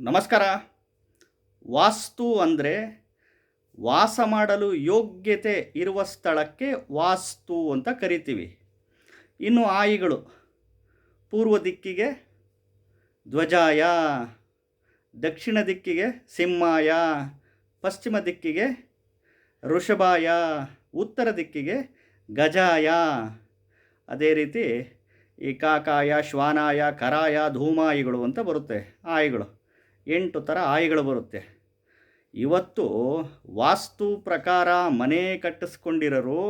ನಮಸ್ಕಾರ. ವಾಸ್ತು ಅಂದರೆ ವಾಸ ಮಾಡಲು ಯೋಗ್ಯತೆ ಇರುವ ಸ್ಥಳಕ್ಕೆ ವಾಸ್ತು ಅಂತ ಕರಿತೀವಿ. ಇನ್ನು ಆಯಿಗಳು, ಪೂರ್ವ ದಿಕ್ಕಿಗೆ ಧ್ವಜಾಯ, ದಕ್ಷಿಣ ದಿಕ್ಕಿಗೆ ಸಿಂಹಾಯ, ಪಶ್ಚಿಮ ದಿಕ್ಕಿಗೆ ಋಷಭಾಯ, ಉತ್ತರ ದಿಕ್ಕಿಗೆ ಗಜಾಯ. ಅದೇ ರೀತಿ ಈ ಕಾಕಾಯ, ಶ್ವಾನಾಯ, ಕರಾಯ, ಧೂಮಾಯಿಗಳು ಅಂತ ಬರುತ್ತೆ ಆಯಿಗಳು. ಎಂಟು ಥರ ಆಯಿಗಳು ಬರುತ್ತೆ. ಇವತ್ತು ವಾಸ್ತು ಪ್ರಕಾರ ಮನೆ ಕಟ್ಟಿಸ್ಕೊಂಡಿರೋರು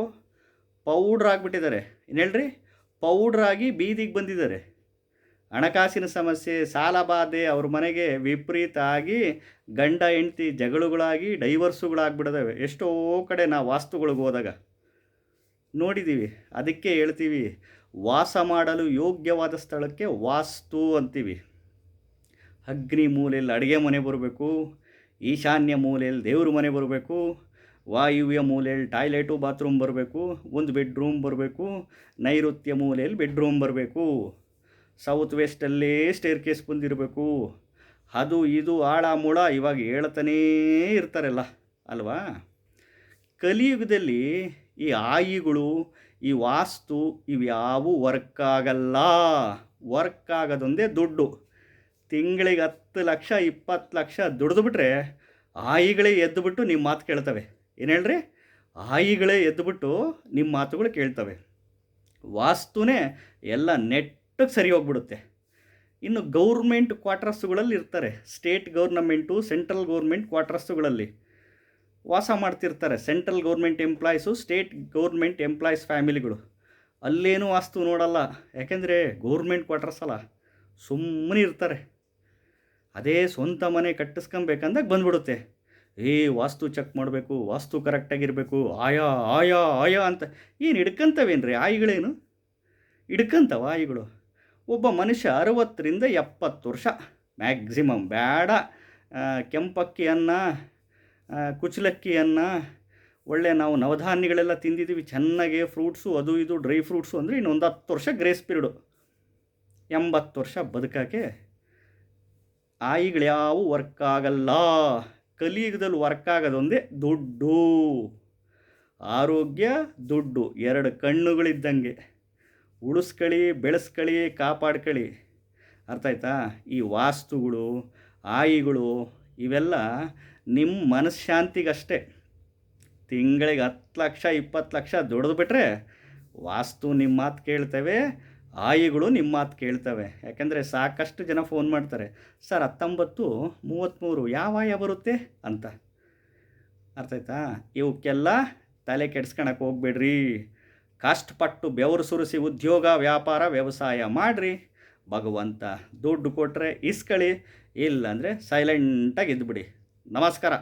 ಪೌಡ್ರ್ ಆಗಿಬಿಟ್ಟಿದ್ದಾರೆ ಏನು ಹೇಳ್ರಿ ಪೌಡ್ರಾಗಿ ಬೀದಿಗೆ ಬಂದಿದ್ದಾರೆ. ಹಣಕಾಸಿನ ಸಮಸ್ಯೆ, ಸಾಲ ಬಾಧೆ, ಅವ್ರ ಮನೆಗೆ ವಿಪರೀತ ಆಗಿ ಗಂಡ, ಹೆಂಡ್ತಿ ಜಗಳಗಳಾಗಿ ಡೈವರ್ಸುಗಳಾಗ್ಬಿಡ್ತವೆ ಎಷ್ಟೋ ಕಡೆ ನಾವು ವಾಸ್ತುಗಳಿಗೆ ಹೋದಾಗ. ನೋಡಿದ್ದೀವಿ ಅದಕ್ಕೆ ಹೇಳ್ತೀವಿ, ವಾಸ ಮಾಡಲು ಯೋಗ್ಯವಾದ ಸ್ಥಳಕ್ಕೆ ವಾಸ್ತು ಅಂತೀವಿ. ಅಗ್ನಿ ಮೂಲೆಯಲ್ಲಿ ಅಡುಗೆ ಮನೆ ಬರಬೇಕು, ಈಶಾನ್ಯ ಮೂಲೆಯಲ್ಲಿ ದೇವ್ರ ಮನೆ ಬರಬೇಕು, ವಾಯುವ್ಯ ಮೂಲೆಯಲ್ಲಿ ಟಾಯ್ಲೆಟು ಬಾತ್ರೂಮ್ ಬರಬೇಕು, ಒಂದು ಬೆಡ್ರೂಮ್ ಬರಬೇಕು, ನೈಋತ್ಯ ಮೂಲೆಯಲ್ಲಿ ಬೆಡ್ರೂಮ್ ಬರಬೇಕು, ಸೌತ್ ವೆಸ್ಟಲ್ಲೇ ಸ್ಟೇರ್ ಕೇಸ್ ಬಂದಿರಬೇಕು. ಅದು, ಇದು, ಆಳ, ಮೂಳ ಇವಾಗ ಹೇಳ್ತಾನೇ ಇರ್ತಾರಲ್ಲ, ಅಲ್ವಾ? ಕಲಿಯುಗದಲ್ಲಿ ಈ ಆಯಿಗಳು, ಈ ವಾಸ್ತು ಇವ್ಯಾವು ವರ್ಕ್ ಆಗಲ್ಲ. ವರ್ಕ್ ಆಗೋದೊಂದೇ ದುಡ್ಡು. ತಿಂಗಳಿಗೆ ಹತ್ತು ಲಕ್ಷ, ಇಪ್ಪತ್ತು ಲಕ್ಷ ದುಡಿದ್ಬಿಟ್ರೆ ಆಯಿಗಳೇ ಎದ್ದುಬಿಟ್ಟು ನಿಮ್ಮ ಮಾತು ಕೇಳ್ತವೆ. ಏನು ಹೇಳ್ರಿ? ಆಯಿಗಳೇ ಎದ್ದುಬಿಟ್ಟು ನಿಮ್ಮ ಮಾತುಗಳು ಕೇಳ್ತವೆ. ವಾಸ್ತುನೇ ಎಲ್ಲ ನೆಟ್ಟಗೆ ಸರಿ ಹೋಗ್ಬಿಡುತ್ತೆ. ಇನ್ನು ಗೌರ್ಮೆಂಟ್ ಕ್ವಾಟ್ರಸ್ಸುಗಳಲ್ಲಿ ಇರ್ತಾರೆ. ಸ್ಟೇಟ್ ಗೌರ್ನಮೆಂಟು, ಸೆಂಟ್ರಲ್ ಗೌರ್ಮೆಂಟ್ ಕ್ವಾಟ್ರಸ್ಸುಗಳಲ್ಲಿ ವಾಸ ಮಾಡ್ತಿರ್ತಾರೆ. Central government employees, state government employees ಫ್ಯಾಮಿಲಿಗಳು. ಅಲ್ಲೇನೂ ವಾಸ್ತು ನೋಡಲ್ಲ. ಯಾಕೆಂದರೆ ಗೌರ್ಮೆಂಟ್ ಕ್ವಾರ್ಟರ್ಸ್ ಅಲ್ಲ ಸುಮ್ಮನೆ ಇರ್ತಾರೆ. ಅದೇ ಸ್ವಂತ ಮನೆ ಕಟ್ಟಿಸ್ಕೊಬೇಕಂದಾಗ ಬಂದ್ಬಿಡುತ್ತೆ. ಏ, ವಾಸ್ತು ಚೆಕ್ ಮಾಡಬೇಕು, ವಾಸ್ತು ಕರೆಕ್ಟಾಗಿರಬೇಕು ಆಯಾ ಆಯಾ ಆಯಾ ಅಂತ. ಏನು ಹಿಡ್ಕಂತವೇನ್ರಿ ಆಯಿಗಳೇನು? ಹಿಡ್ಕಂತವ ಆಯಿಗಳು. ಒಬ್ಬ ಮನುಷ್ಯ ಅರವತ್ತರಿಂದ ಎಪ್ಪತ್ತು ವರ್ಷ. ಮ್ಯಾಕ್ಸಿಮಮ್ ಬೇಡ. ಕೆಂಪಕ್ಕಿಯನ್ನು ಕುಚಲಕ್ಕಿಯನ್ನು ಒಳ್ಳೆ ನಾವು ನವಧಾನ್ಯಗಳೆಲ್ಲ ತಿಂದಿದ್ದೀವಿ, ಚೆನ್ನಾಗಿ ಫ್ರೂಟ್ಸು ಅದು ಇದು ಡ್ರೈ ಫ್ರೂಟ್ಸು ಅಂದರೆ ಇನ್ನೊಂದು ಹತ್ತು ವರ್ಷ ಗ್ರೇಸ್ ಪೀರಿಯಡು ಎಂಬತ್ತು ವರ್ಷ ಬದುಕಕ್ಕೆ ಆಯಿಗಳ್ಯಾವು ವರ್ಕ್ ಆಗಲ್ಲ ಕಲಿಯುಗದಲ್ಲಿ ವರ್ಕ್ ಆಗೋದೊಂದೇ ದುಡ್ಡು. ಆರೋಗ್ಯ ದುಡ್ಡು. ಎರಡು ಕಣ್ಣುಗಳಿದ್ದಂಗೆ. ಉಳಿಸ್ಕೊಳ್ಳಿ ಬೆಳೆಸ್ಕೊಳ್ಳಿ ಕಾಪಾಡ್ಕಳಿ. ಅರ್ಥ ಆಯ್ತಾ? ಈ ವಾಸ್ತುಗಳು, ಆಯಿಗಳು ಇವೆಲ್ಲ ನಿಮ್ಮ ಮನಃಶಾಂತಿಗಷ್ಟೇ ತಿಂಗಳಿಗೆ ಹತ್ತು ಲಕ್ಷ, ಇಪ್ಪತ್ತು ಲಕ್ಷ ದುಡಿದ್ಬಿಟ್ರೆ ವಾಸ್ತು ನಿಮ್ಮ ಮಾತು ಕೇಳ್ತವೆ. ಆಯಿಗಳು ನಿಮ್ಮ ಮಾತು ಕೇಳ್ತವೆ. ಯಾಕೆಂದರೆ ಸಾಕಷ್ಟು ಜನ ಫೋನ್ ಮಾಡ್ತಾರೆ. ಸರ್, ಹತ್ತೊಂಬತ್ತು ಮೂವತ್ತ್ಮೂರು ಯಾವ ಆಯ ಬರುತ್ತೆ? ಅಂತ. ಅರ್ಥ ಆಯ್ತಾ? ಇವಕ್ಕೆಲ್ಲ ತಲೆ ಕೆಡ್ಸ್ಕೊಳಕ್ಕೆ ಹೋಗ್ಬೇಡ್ರಿ. ಕಷ್ಟಪಟ್ಟು ಬೆವರು ಸುರಿಸಿ ಉದ್ಯೋಗ, ವ್ಯಾಪಾರ, ವ್ಯವಸಾಯ ಮಾಡಿರಿ. ಭಗವಂತ ದುಡ್ಡು ಕೊಟ್ಟರೆ ಇಸ್ಕಳಿ. ಇಲ್ಲಾಂದರೆ ಸೈಲೆಂಟಾಗಿ ಇದ್ದುಬಿಡಿ ನಮಸ್ಕಾರ.